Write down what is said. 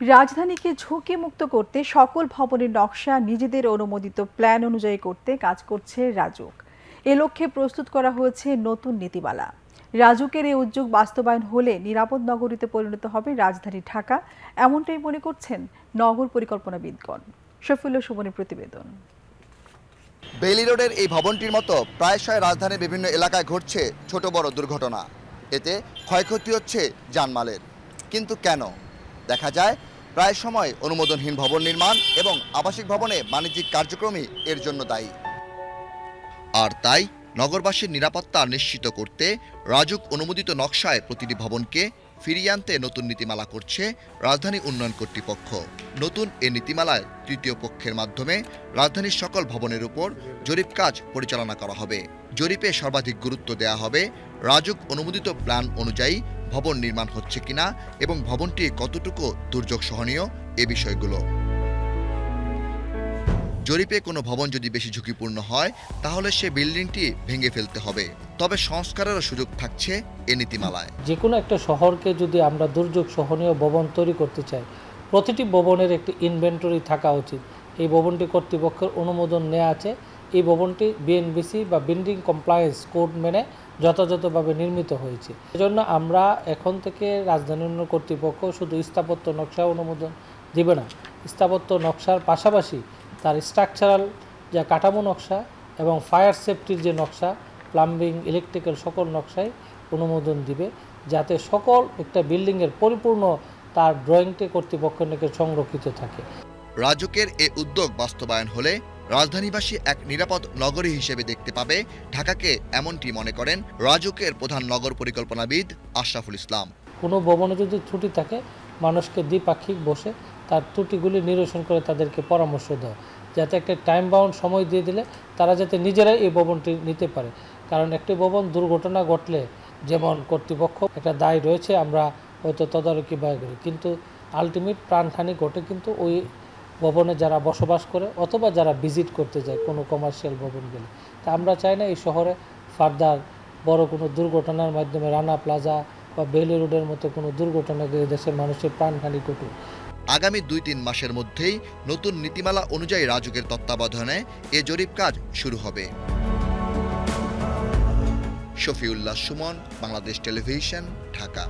রাজধানীকে ঝুঁকি মুক্ত করতে সকল ভবনের নকশা নিজেদের অনুমোদিত প্ল্যান অনুযায়ী করতে কাজ করছে রাজুক। এ লক্ষ্যে প্রস্তুত করা হয়েছে নতুন নীতিমালা। রাজুকের এই উদ্যোগ বাস্তবায়ন হলে নিরাপদ নগরীতে পরিণত হবে রাজধানী ঢাকা, এমনটাই মনে করছেন নগর পরিকল্পনাবিদগণ। শফিউল্লাহ সুমনের প্রতিবেদন। বেইলি রোডের এই ভবনটির মতো প্রায়শই রাজধানীর বিভিন্ন এলাকায় ঘটছে ছোট বড় দুর্ঘটনা। এতে ক্ষয়ক্ষতি হচ্ছে জানমালের কিন্তু কেন? দেখা যায়। প্রায় সময় অনুমোদনহীন ভবন নির্মাণ এবং আবাসিক ভবনে বাণিজ্যিক কার্যক্রমই এর জন্য দায়ী। আর তাই নগরবাসীর নিরাপত্তা নিশ্চিত করতে রাজুক অনুমোদিত নকশায় প্রতিটি ভবনকে ফিরিয়ে আনতে নতুন নীতিমালা করছে রাজধানী উন্নয়ন কর্তৃপক্ষ। নতুন এ নীতিমালায় তৃতীয় পক্ষের মাধ্যমে রাজধানীর সকল ভবনের উপর জরিপ কাজ পরিচালনা করা হবে। জরিপে সর্বাধিক গুরুত্ব দেওয়া হবে রাজুক অনুমোদিত প্ল্যান অনুযায়ী ভবন নির্মাণ হচ্ছে কিনা এবং ভবনটি কতটুকু দুর্যোগ সহনীয় এ বিষয়গুলো। জরিপে কোনো ভবন যদি বেশি ঝুঁকিপূর্ণ হয়, তাহলে সে বিল্ডিংটি ভেঙে ফেলতে হবে। তবে সংস্কারেরও সুযোগ থাকছে এ নীতিমালায়। যে কোনো একটা শহরকে যদি আমরা দুর্যোগ সহনীয় ভবন তৈরি করতে চাই, প্রতিটি ভবনের একটি ইনভেন্টরি থাকা উচিত। এই ভবনটি কর্তৃপক্ষের অনুমোদন নেওয়া আছে। এই ভবনটি বিএনবিসি বা বিল্ডিং কমপ্লায়েন্স কোড মেনে যথাযথভাবে নির্মিত হয়েছে। এজন্য আমরা এখন থেকে রাজধানী উন্নয়ন কর্তৃপক্ষ শুধু স্থাপত্য নকশা অনুমোদন দেবে না, স্থাপত্য নকশার পাশাপাশি তার স্ট্রাকচারাল যে কাঠামো নকশা এবং ফায়ার সেফটির যে নকশা প্লাম্বিং ইলেকট্রিক্যাল সকল নকশায় অনুমোদন দিবে, যাতে সকল একটা বিল্ডিংয়ের পরিপূর্ণ তার ড্রয়িংটি কর্তৃপক্ষের নিকট সংরক্ষিত থাকে। রাজুকের এ উদ্যোগ বাস্তবায়ন হলে রাজধানীবাসী এক নিরাপদ নগরী হিসেবে দেখতে পাবে ঢাকাকে এমনটি মনে করেন রাজুকের প্রধান নগর পরিকল্পনাবিদ আশরাফুল ইসলাম। কোনো ভবনে যদি ত্রুটি থাকে, মানুষকে দ্বিপাক্ষিক বসে তার ত্রুটিগুলি নিরসন করে তাদেরকে পরামর্শ দেওয়া, যাতে একটা টাইম বাউন্ড সময় দিয়ে দিলে তারা যাতে নিজেরাই এই ভবনটি নিতে পারে। কারণ একটি ভবন দুর্ঘটনা ঘটলে, যেমন কর্তৃপক্ষ একটা দায় রয়েছে, আমরা হয়তো তদারকি ব্যয় করি। কিন্তু আলটিমেট প্রাণহানি ঘটে কিন্তু ওই ভবনে যারা বসবাস করে অথবা যারা ভিজিট করতে যায় কোনো কমার্শিয়াল ভবন গেলে। তা আমরা চাই না এই শহরে ফার্দার বড় কোনো দুর্ঘটনার মাধ্যমে রানা প্লাজা বা বেলি রোডের মতো কোনো দুর্ঘটনা গিয়ে দেশের মানুষের প্রাণহানি ঘটুক। আগামী দুই তিন মাসের মধ্যেই নতুন নীতিমালা অনুযায়ী রাজুকের তত্ত্বাবধানে এ জরিপ কাজ শুরু হবে। শফিউল্লাহ সুমন, বাংলাদেশ টেলিভিশন, ঢাকা।